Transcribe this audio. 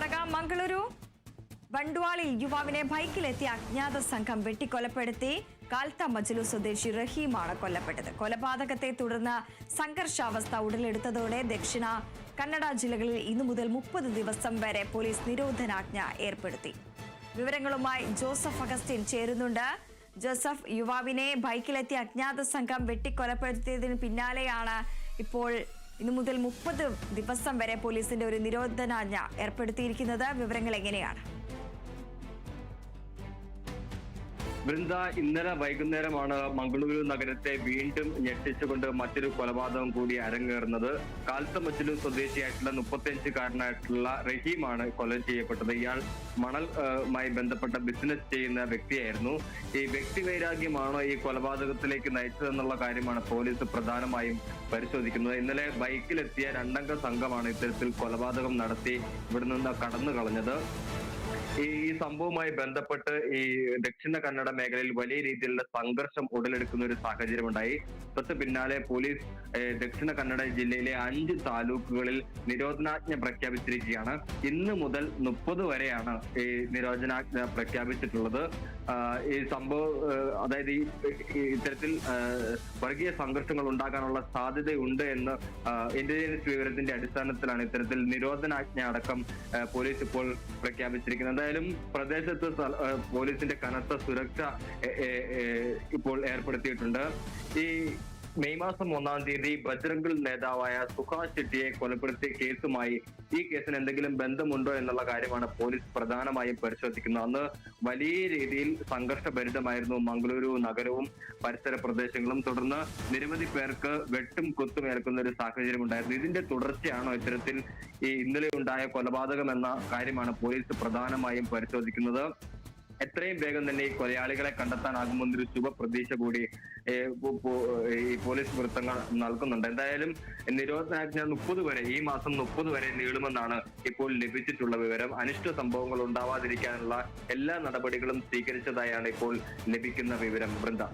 കർണാടക മംഗളൂരു. ബണ്ടുവാളിൽ യുവാവിനെ ബൈക്കിലെത്തിയ അജ്ഞാത സംഘം വെട്ടിക്കൊലപ്പെടുത്തി കാൽത്ത മജലു സ്വദേശി റഹീമാണ് കൊല്ലപ്പെട്ടത്. കൊലപാതകത്തെ തുടർന്ന് സംഘർഷാവസ്ഥ ഉടലെടുത്തതോടെ ദക്ഷിണ കന്നഡ ജില്ലകളിൽ ഇന്നു മുതൽ മുപ്പത് ദിവസം വരെ പോലീസ് നിരോധനാജ്ഞ ഏർപ്പെടുത്തി. വിവരങ്ങളുമായി ജോസഫ് അഗസ്റ്റിൻ ചേരുന്നുണ്ട്. ജോസഫ് യുവാവിനെ ബൈക്കിലെത്തിയ അജ്ഞാത സംഘം വെട്ടിക്കൊലപ്പെടുത്തിയതിന് പിന്നാലെയാണ് ഇപ്പോൾ ഇന്നു മുതൽ മുപ്പത് ദിവസം വരെ പോലീസിന്റെ ഒരു നിരോധനാജ്ഞ ഏർപ്പെടുത്തിയിരിക്കുന്നത് വിവരങ്ങൾ എങ്ങനെയാണ്? വൃന്ദ ഇന്നലെ വൈകുന്നേരമാണ് മംഗളൂരു നഗരത്തെ വീണ്ടും ഞെട്ടിച്ചുകൊണ്ട് മറ്റൊരു കൊലപാതകം കൂടി അരങ്ങേറുന്നത്. കാൽത്തമച്ചിലും സ്വദേശിയായിട്ടുള്ള മുപ്പത്തിയഞ്ചുകാരനായിട്ടുള്ള റഹീമാണ് കൊല ചെയ്യപ്പെട്ടത്. ഇയാൾ മണൽ മായി ബന്ധപ്പെട്ട ബിസിനസ് ചെയ്യുന്ന വ്യക്തിയായിരുന്നു. ഈ വ്യക്തി വൈരാഗ്യമാണോ ഈ കൊലപാതകത്തിലേക്ക് നയിച്ചതെന്നുള്ള കാര്യമാണ് പോലീസ് പ്രധാനമായും പരിശോധിക്കുന്നത്. ഇന്നലെ ബൈക്കിലെത്തിയ രണ്ടംഗ സംഘമാണ് ഇത്തരത്തിൽ കൊലപാതകം നടത്തി ഇവിടെ നിന്ന് കടന്നു കളഞ്ഞത് ഈ സംഭവവുമായി ബന്ധപ്പെട്ട് ഈ ദക്ഷിണ കന്നഡ മേഖലയിൽ വലിയ രീതിയിലുള്ള സംഘർഷം ഉടലെടുക്കുന്ന ഒരു സാഹചര്യം ഉണ്ടായി തൊട്ട് പിന്നാലെ പോലീസ് ദക്ഷിണ കന്നഡ ജില്ലയിലെ അഞ്ച് താലൂക്കുകളിൽ നിരോധനാജ്ഞ പ്രഖ്യാപിച്ചിരിക്കുകയാണ്. ഇന്ന് മുതൽ മുപ്പത് വരെയാണ് ഈ നിരോധനാജ്ഞ പ്രഖ്യാപിച്ചിട്ടുള്ളത്. ഈ സംഭവം അതായത് ഈ ഇത്തരത്തിൽ വർഗീയ സംഘർഷങ്ങൾ ഉണ്ടാകാനുള്ള സാധ്യതയുണ്ട് എന്ന് ഇന്റലിജൻസ് വിവരത്തിന്റെ അടിസ്ഥാനത്തിലാണ് ഇത്തരത്തിൽ നിരോധനാജ്ഞ അടക്കം പോലീസ് ഇപ്പോൾ പ്രഖ്യാപിച്ചിരിക്കുന്നത്. എന്തായാലും പ്രദേശത്ത് പോലീസിന്റെ കനത്ത സുരക്ഷ ഇപ്പോൾ ഏർപ്പെടുത്തിയിട്ടുണ്ട്. ഈ മെയ് മാസം ഒന്നാം തീയതി ബജ്രംഗിൾ നേതാവായ സുഹാസ് ഷെട്ടിയെ കൊലപ്പെടുത്തിയ കേസുമായി ഈ കേസിന് എന്തെങ്കിലും ബന്ധമുണ്ടോ എന്നുള്ള കാര്യമാണ് പോലീസ് പ്രധാനമായും പരിശോധിക്കുന്നത്. അന്ന് വലിയ രീതിയിൽ സംഘർഷഭരിതമായിരുന്നു മംഗളൂരു നഗരവും പരിസര പ്രദേശങ്ങളും. തുടർന്ന് നിരവധി പേർക്ക് വെട്ടും കുത്തും ഏൽക്കുന്ന ഒരു സാഹചര്യം ഉണ്ടായിരുന്നു. ഇതിന്റെ തുടർച്ചയാണോ ഇത്തരത്തിൽ ഈ ഇന്നലെ ഉണ്ടായ കൊലപാതകം എന്ന കാര്യമാണ് പോലീസ് പ്രധാനമായും പരിശോധിക്കുന്നത്. എത്രയും വേഗം തന്നെ ഈ കൊലയാളികളെ കണ്ടെത്താനാകുമെന്നൊരു ശുഭപ്രതീക്ഷ കൂടി ഈ പോലീസ് വൃത്തങ്ങൾ നൽകുന്നുണ്ട്. എന്തായാലും നിരോധനാജ്ഞ മുപ്പത് വരെ ഈ മാസം മുപ്പത് വരെ നീളുമെന്നാണ് ഇപ്പോൾ ലഭിച്ചിട്ടുള്ള വിവരം. അനിഷ്ട സംഭവങ്ങൾ ഉണ്ടാവാതിരിക്കാനുള്ള എല്ലാ നടപടികളും സ്വീകരിച്ചതായാണ് ഇപ്പോൾ ലഭിക്കുന്ന വിവരം വൃന്ദ.